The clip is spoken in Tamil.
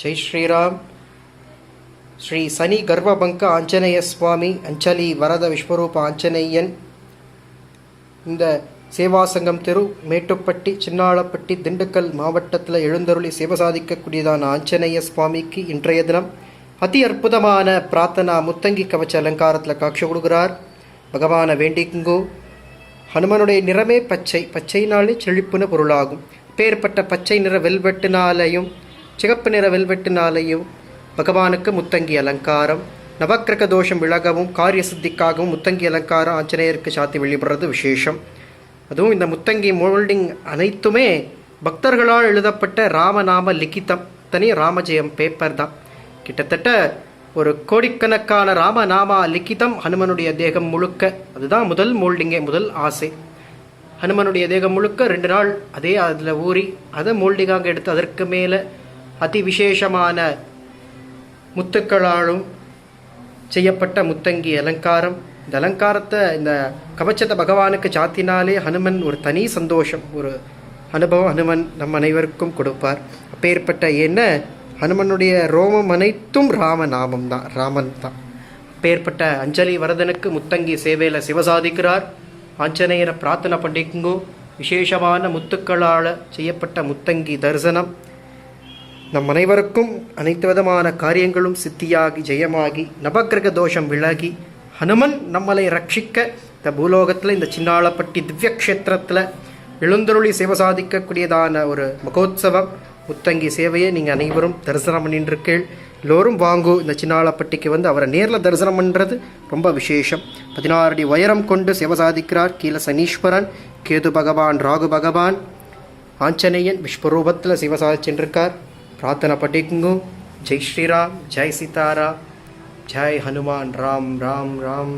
ஜெய் ஸ்ரீராம். ஸ்ரீ சனி கர்வபங்க ஆஞ்சநேய சுவாமி அஞ்சலி வரத விஸ்வரூப ஆஞ்சநேயன். இந்த சேவாசங்கம் தெரு மேட்டுப்பட்டி சின்னாளப்பட்டி திண்டுக்கல் மாவட்டத்தில் எழுந்தருளி சேவை சாதிக்கக்கூடியதான ஆஞ்சநேய சுவாமிக்கு இன்றைய தினம் அதி அற்புதமான பிரார்த்தனா முத்தங்கி கவச்ச அலங்காரத்தில் காட்சி கொடுக்கிறார். பகவான வேண்டிக்குங்கோ. ஹனுமனுடைய நிறமே பச்சை பச்சைனாலே செழிப்புன பொருளாகும். பேர்பட்ட பச்சை நிற வெல்வெட்டினாலையும் சிகப்பு நிற வெல்வெட்டினாலையும் பகவானுக்கு முத்தங்கி அலங்காரம். நவக்கிரக தோஷம் விலகவும் காரிய சித்திக்காகவும் முத்தங்கி அலங்காரம் ஆஞ்சநேயருக்கு சாத்தி வெளிப்படுறது விசேஷம். அதுவும் இந்த முத்தங்கி மோல்டிங் அனைத்துமே பக்தர்களால் எழுதப்பட்ட ராமநாம லிக்கிதம் தனி ராமஜெயம் பேப்பர் தான். கிட்டத்தட்ட ஒரு கோடிக்கணக்கான ராமநாமா லிக்கிதம் ஹனுமனுடைய தேகம் முழுக்க அதுதான் முதல் மோல்டிங்கே முதல் ஆசை. ஹனுமனுடைய தேகம் முழுக்க ரெண்டு நாள் அதே அதில் ஊறி அதை மோல்டிங்காக எடுத்து அதற்கு மேலே அதி விசேஷமான முத்துக்களாலும் செய்யப்பட்ட முத்தங்கி அலங்காரம். இந்த அலங்காரத்தை இந்த கவச்சத்தை பகவானுக்கு சாத்தினாலே ஹனுமன் ஒரு தனி சந்தோஷம் ஒரு அனுபவம் ஹனுமன் நம் அனைவருக்கும் கொடுப்பார். அப்பேற்பட்ட என்ன? ஹனுமனுடைய ரோமம் அனைத்தும் ராம நாமம் தான் ராமன் தான். அப்பேற்பட்ட அஞ்சலி வரதனுக்கு முத்தங்கி சேவையில் சிவசாதிக்கிறார். ஆஞ்சநேயரை பிரார்த்தனை பண்ணிக்குங்கோ. விசேஷமான முத்துக்களால் செய்யப்பட்ட முத்தங்கி தரிசனம். நம் அனைவருக்கும் அனைத்து விதமான காரியங்களும் சித்தியாகி ஜெயமாகி நவக்கிரக தோஷம் விலகி ஹனுமன் நம்மளை ரட்சிக்க இந்த பூலோகத்தில் இந்த சின்னாளப்பட்டி திவ்ய க்ஷேத்திரத்தில் எழுந்தருளி சேவை சாதிக்கக்கூடியதான ஒரு மகோத்சவம். முத்தங்கி சேவையை நீங்கள் அனைவரும் தரிசனம் பண்ணிட்டுருக்கீள் எல்லோரும் வாங்கு இந்த சின்னாளப்பட்டிக்கு வந்து அவரை நேரில் தரிசனம் பண்ணுறது ரொம்ப விசேஷம். பதினாறு அடி உயரம் கொண்டு சேவை சாதிக்கிறார் கீழே சனீஸ்வரன் கேது பகவான் ராகு பகவான் ஆஞ்சநேயன் விஸ்வரூபத்தில் சிவ சாதிச்சுருக்கார் பிரார்த்தனை பண்ணிக்குங்க ஜெய் ஸ்ரீராம் ஜெய் சீதாராம் ஜெய் ஹனுமான் ராம் ராம் ராம் ராம்